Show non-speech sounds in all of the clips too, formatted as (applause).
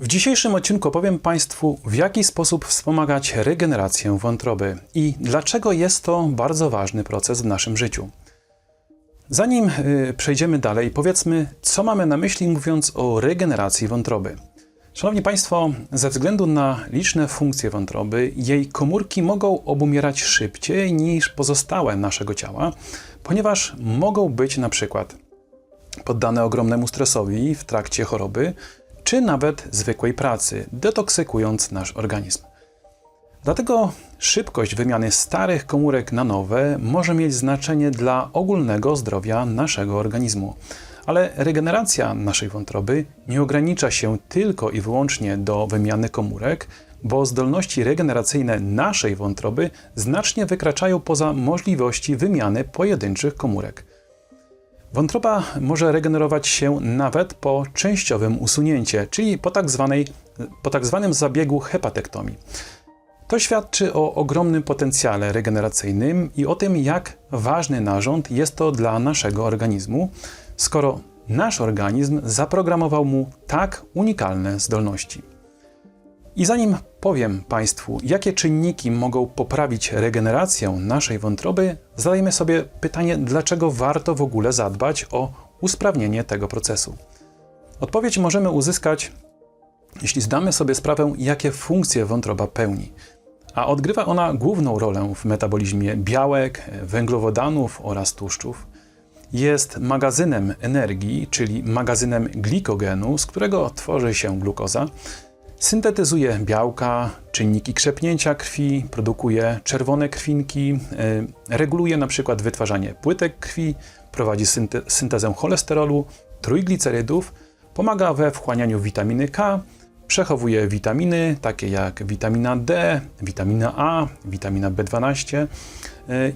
W dzisiejszym odcinku opowiem Państwu, w jaki sposób wspomagać regenerację wątroby i dlaczego jest to bardzo ważny proces w naszym życiu. Zanim y, przejdziemy dalej, powiedzmy, co mamy na myśli mówiąc o regeneracji wątroby. Szanowni Państwo, ze względu na liczne funkcje wątroby, jej komórki mogą obumierać szybciej niż pozostałe naszego ciała, ponieważ mogą być na przykład poddane ogromnemu stresowi w trakcie choroby, czy nawet zwykłej pracy, detoksykując nasz organizm. Dlatego szybkość wymiany starych komórek na nowe może mieć znaczenie dla ogólnego zdrowia naszego organizmu. Ale regeneracja naszej wątroby nie ogranicza się tylko i wyłącznie do wymiany komórek, bo zdolności regeneracyjne naszej wątroby znacznie wykraczają poza możliwości wymiany pojedynczych komórek. Wątroba może regenerować się nawet po częściowym usunięciu, czyli po tak, zwanej, po tak zwanym zabiegu hepatektomii. To świadczy o ogromnym potencjale regeneracyjnym i o tym, jak ważny narząd jest to dla naszego organizmu, skoro nasz organizm zaprogramował mu tak unikalne zdolności. I zanim powiem Państwu, jakie czynniki mogą poprawić regenerację naszej wątroby, zadajmy sobie pytanie, dlaczego warto w ogóle zadbać o usprawnienie tego procesu. Odpowiedź możemy uzyskać, jeśli zdamy sobie sprawę, jakie funkcje wątroba pełni. A odgrywa ona główną rolę w metabolizmie białek, węglowodanów oraz tłuszczów. Jest magazynem energii, czyli magazynem glikogenu, z którego tworzy się glukoza Syntetyzuje białka, czynniki krzepnięcia krwi, produkuje czerwone krwinki, y, reguluje przykład wytwarzanie płytek krwi, prowadzi synte syntezę cholesterolu, trójglicerydów, pomaga we wchłanianiu witaminy K, przechowuje witaminy takie jak witamina D, witamina A, witamina B12 y,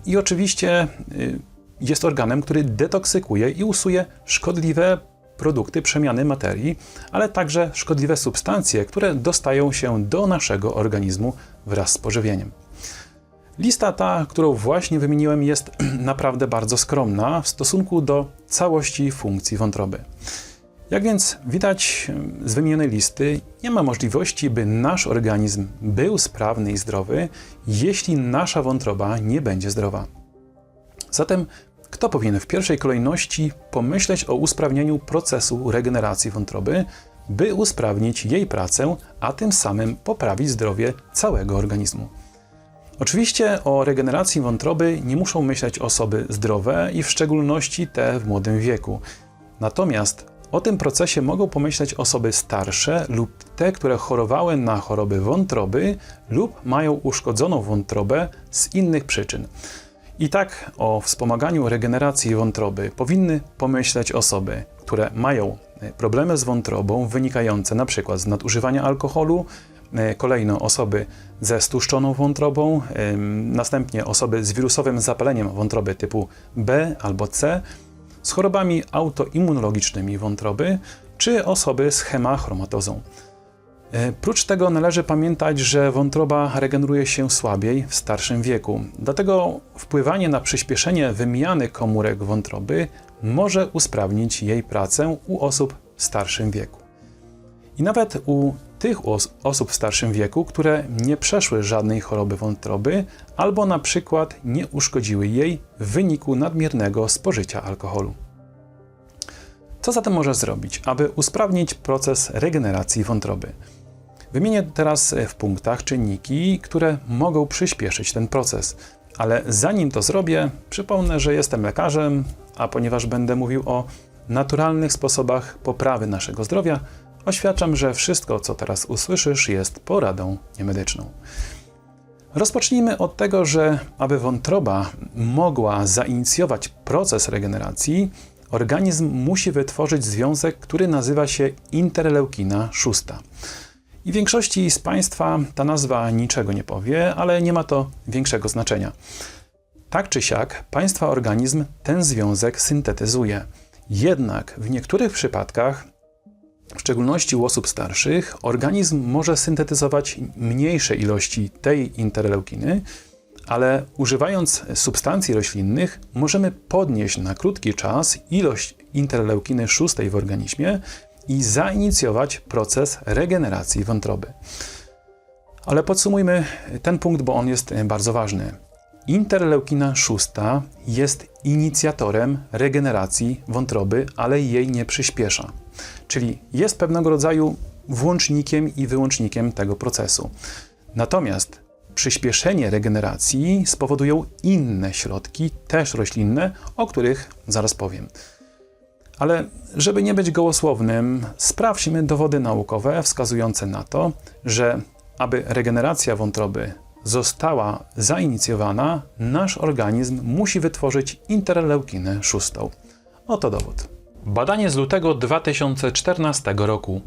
i oczywiście y, jest organem, który detoksykuje i usuje szkodliwe produkty przemiany materii, ale także szkodliwe substancje, które dostają się do naszego organizmu wraz z pożywieniem. Lista ta, którą właśnie wymieniłem, jest (clears throat) naprawdę bardzo skromna w stosunku do całości funkcji wątroby. Jak więc widać z wymienionej listy, nie ma możliwości, by nasz organizm był sprawny i zdrowy, jeśli nasza wątroba nie będzie zdrowa. Zatem kto powinien w pierwszej kolejności pomyśleć o usprawnieniu procesu regeneracji wątroby, by usprawnić jej pracę, a tym samym poprawić zdrowie całego organizmu? Oczywiście o regeneracji wątroby nie muszą myśleć osoby zdrowe i w szczególności te w młodym wieku. Natomiast o tym procesie mogą pomyśleć osoby starsze lub te, które chorowały na choroby wątroby lub mają uszkodzoną wątrobę z innych przyczyn. I tak o wspomaganiu regeneracji wątroby powinny pomyśleć osoby, które mają e, problemy z wątrobą wynikające przykład z nadużywania alkoholu, e, kolejno osoby ze stłuszczoną wątrobą, następnie osoby z wirusowym zapaleniem wątroby typu B albo C, z chorobami autoimmunologicznymi wątroby, czy osoby z hemachromatozą. E, prócz tego należy pamiętać, że wątroba regeneruje się słabiej w starszym wieku. Dlatego wpływanie na przyspieszenie wymiany komórek wątroby może usprawnić jej pracę u osób w starszym wieku. I nawet u tych os osób w starszym wieku, które nie przeszły żadnej choroby wątroby albo na przykład nie uszkodziły jej w wyniku nadmiernego spożycia alkoholu. Co zatem może zrobić, aby usprawnić proces regeneracji wątroby? Wymienię teraz w punktach czynniki, które mogą przyspieszyć ten proces. Ale zanim to zrobię, przypomnę, że jestem lekarzem, a ponieważ będę mówił o naturalnych sposobach poprawy naszego zdrowia, oświadczam, że wszystko, co teraz usłyszysz, jest poradą niemedyczną. Rozpocznijmy od tego, że aby wątroba mogła zainicjować proces regeneracji, organizm musi wytworzyć związek, który nazywa się interleukina szósta. I większości z Państwa ta nazwa niczego nie powie, ale nie ma to większego znaczenia. Tak czy siak, Państwa organizm ten związek syntetyzuje. Jednak w niektórych przypadkach, w szczególności u osób starszych, organizm może syntetyzować mniejsze ilości tej interleukiny, ale używając substancji roślinnych możemy podnieść na krótki czas ilość interleukiny szóstej w organizmie i zainicjować proces regeneracji wątroby. Ale podsumujmy ten punkt, bo on jest bardzo ważny. Interleukina 6 jest inicjatorem regeneracji wątroby, ale jej nie przyspiesza. Czyli jest pewnego rodzaju włącznikiem i wyłącznikiem tego procesu. Natomiast przyspieszenie regeneracji spowodują inne środki, też roślinne, o których zaraz powiem. Ale żeby nie być gołosłownym, sprawdźmy dowody naukowe wskazujące na to, że aby regeneracja wątroby została zainicjowana, nasz organizm musi wytworzyć interleukinę 6. Oto dowód. Badanie z lutego 2014 roku.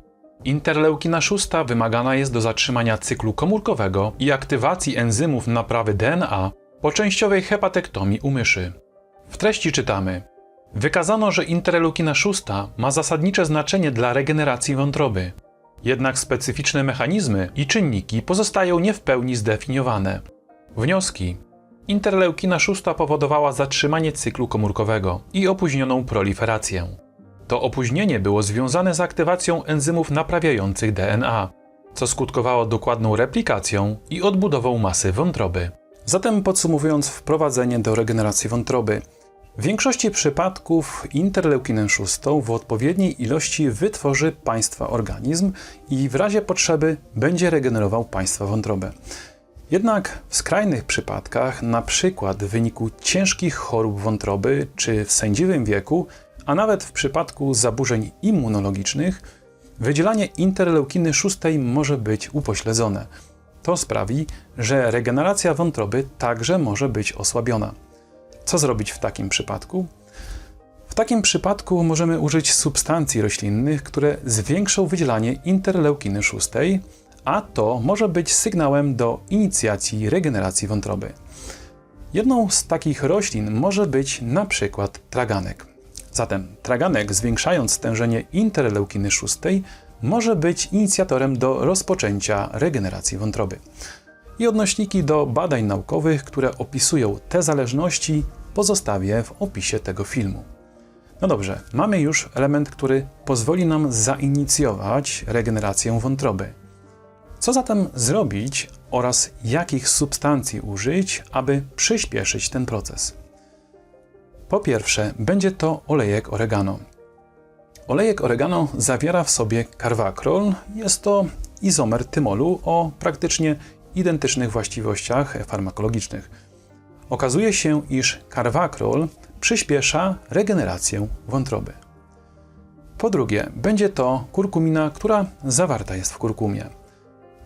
Interleukina 6 wymagana jest do zatrzymania cyklu komórkowego i aktywacji enzymów naprawy DNA po częściowej hepatektomii u myszy. W treści czytamy: Wykazano, że interleukina 6 ma zasadnicze znaczenie dla regeneracji wątroby. Jednak specyficzne mechanizmy i czynniki pozostają nie w pełni zdefiniowane. Wnioski: Interleukina 6 powodowała zatrzymanie cyklu komórkowego i opóźnioną proliferację. To opóźnienie było związane z aktywacją enzymów naprawiających DNA, co skutkowało dokładną replikacją i odbudową masy wątroby. Zatem podsumowując wprowadzenie do regeneracji wątroby, w większości przypadków interleukinę 6 w odpowiedniej ilości wytworzy państwa organizm i w razie potrzeby będzie regenerował państwa wątrobę. Jednak w skrajnych przypadkach, przykład w wyniku ciężkich chorób wątroby czy w sędziwym wieku, a nawet w przypadku zaburzeń immunologicznych, wydzielanie interleukiny 6 może być upośledzone. To sprawi, że regeneracja wątroby także może być osłabiona. Co zrobić w takim przypadku? W takim przypadku możemy użyć substancji roślinnych, które zwiększą wydzielanie interleukiny 6, a to może być sygnałem do inicjacji regeneracji wątroby. Jedną z takich roślin może być na przykład traganek. Zatem traganek, zwiększając stężenie interleukiny 6, może być inicjatorem do rozpoczęcia regeneracji wątroby. I odnośniki do badań naukowych, które opisują te zależności, pozostawię w opisie tego filmu. No dobrze, mamy już element, który pozwoli nam zainicjować regenerację wątroby. Co zatem zrobić oraz jakich substancji użyć, aby przyspieszyć ten proces? Po pierwsze, będzie to olejek oregano. Olejek oregano zawiera w sobie karwakrol. Jest to izomer tymolu o praktycznie identycznych właściwościach farmakologicznych. Okazuje się, iż karwakrol przyspiesza regenerację wątroby. Po drugie, będzie to kurkumina, która zawarta jest w kurkumie.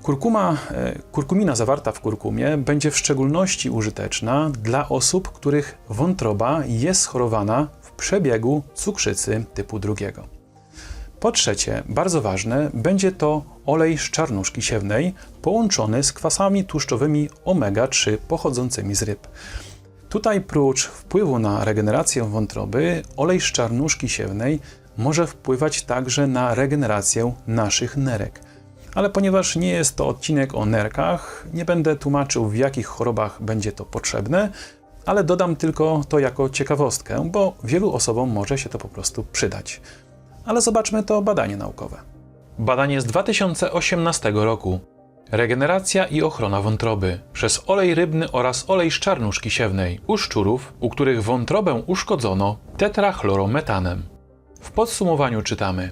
Kurkuma, e, kurkumina zawarta w kurkumie będzie w szczególności użyteczna dla osób, których wątroba jest schorowana w przebiegu cukrzycy typu drugiego. Po trzecie, bardzo ważne, będzie to olej z czarnuszki siewnej połączony z kwasami tłuszczowymi omega-3 pochodzącymi z ryb. Tutaj prócz wpływu na regenerację wątroby, olej z czarnuszki siewnej może wpływać także na regenerację naszych nerek. Ale ponieważ nie jest to odcinek o nerkach, nie będę tłumaczył w jakich chorobach będzie to potrzebne, ale dodam tylko to jako ciekawostkę, bo wielu osobom może się to po prostu przydać. Ale zobaczmy to badanie naukowe. Badanie z 2018 roku. Regeneracja i ochrona wątroby przez olej rybny oraz olej z czarnuszki siewnej u szczurów, u których wątrobę uszkodzono tetrachlorometanem. W podsumowaniu czytamy: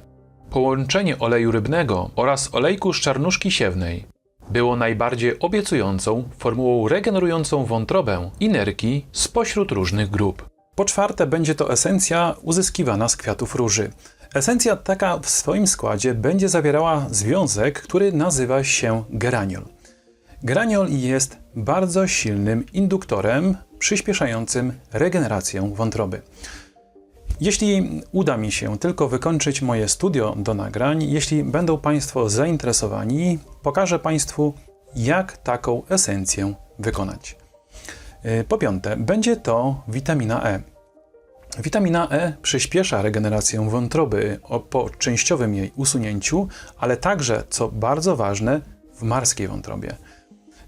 Połączenie oleju rybnego oraz olejku z czarnuszki siewnej było najbardziej obiecującą formułą regenerującą wątrobę i nerki spośród różnych grup. Po czwarte, będzie to esencja uzyskiwana z kwiatów róży. Esencja taka w swoim składzie będzie zawierała związek, który nazywa się geraniol. Geraniol jest bardzo silnym induktorem przyspieszającym regenerację wątroby. Jeśli uda mi się tylko wykończyć moje studio do nagrań, jeśli będą Państwo zainteresowani, pokażę Państwu, jak taką esencję wykonać. Y, po piąte, będzie to witamina E. Witamina E przyspiesza regenerację wątroby po częściowym jej usunięciu, ale także, co bardzo ważne, w marskiej wątrobie.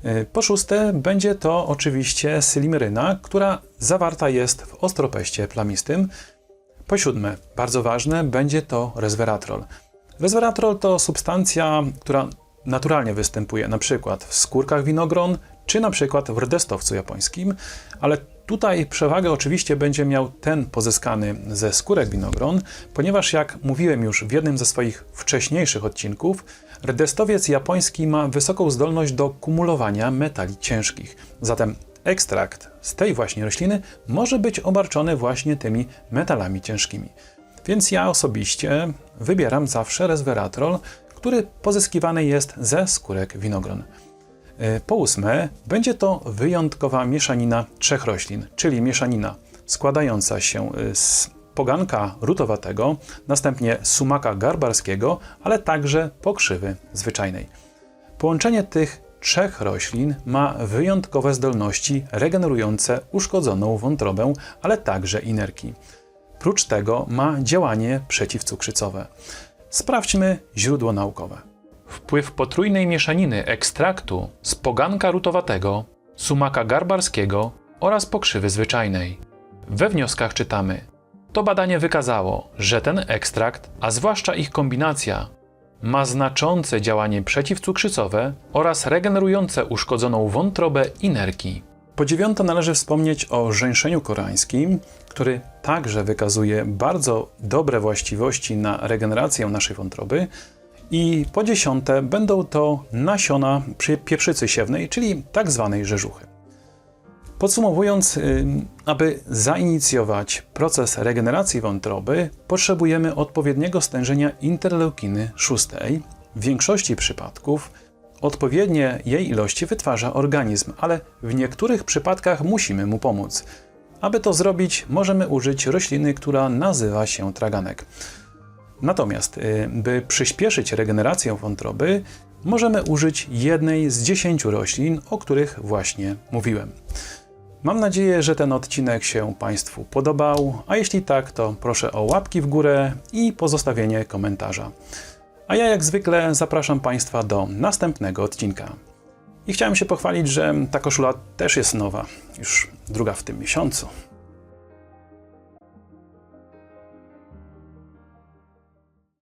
Y, po szóste, będzie to oczywiście sylimeryna, która zawarta jest w ostropeście plamistym, po siódme, bardzo ważne, będzie to resveratrol. Resveratrol to substancja, która naturalnie występuje przykład w skórkach winogron, czy przykład w rdestowcu japońskim, ale tutaj przewagę oczywiście będzie miał ten pozyskany ze skórek winogron, ponieważ jak mówiłem już w jednym ze swoich wcześniejszych odcinków, rdestowiec japoński ma wysoką zdolność do kumulowania metali ciężkich. Zatem ekstrakt z tej właśnie rośliny może być obarczony właśnie tymi metalami ciężkimi. Więc ja osobiście wybieram zawsze resveratrol, który pozyskiwany jest ze skórek winogron. E, Po ósme, będzie to wyjątkowa mieszanina trzech roślin, czyli mieszanina składająca się e, z poganka rutowatego, następnie sumaka garbarskiego, ale także pokrzywy zwyczajnej. Połączenie tych trzech roślin ma wyjątkowe zdolności regenerujące uszkodzoną wątrobę, ale także i nerki. Prócz tego ma działanie przeciwcukrzycowe. Sprawdźmy źródło naukowe. Wpływ potrójnej mieszaniny ekstraktu z poganka rutowatego, sumaka garbarskiego oraz pokrzywy zwyczajnej. We wnioskach czytamy: To badanie wykazało, że ten ekstrakt, a zwłaszcza ich kombinacja, ma znaczące działanie przeciwcukrzycowe oraz regenerujące uszkodzoną wątrobę i nerki. Po dziewiąte należy wspomnieć o żeńszeniu koreańskim, który także wykazuje bardzo dobre właściwości na regenerację naszej wątroby. I po dziesiąte będą to nasiona przy- pieprzycy siewnej, czyli tak zwanej rzeżuchy. Podsumowując, ym, aby zainicjować proces regeneracji wątroby, potrzebujemy odpowiedniego stężenia interleukiny 6. W większości przypadków odpowiednie jej ilości wytwarza organizm, ale w niektórych przypadkach musimy mu pomóc. Aby to zrobić, możemy użyć rośliny, która nazywa się traganek. Natomiast, y, by przyspieszyć regenerację wątroby, możemy użyć jednej z 10 roślin, o których właśnie mówiłem. Mam nadzieję, że ten odcinek się Państwu podobał, a jeśli tak, to proszę o łapki w górę i pozostawienie komentarza. A ja jak zwykle zapraszam Państwa do następnego odcinka. I chciałem się pochwalić, że ta koszula też jest nowa, już druga w tym miesiącu.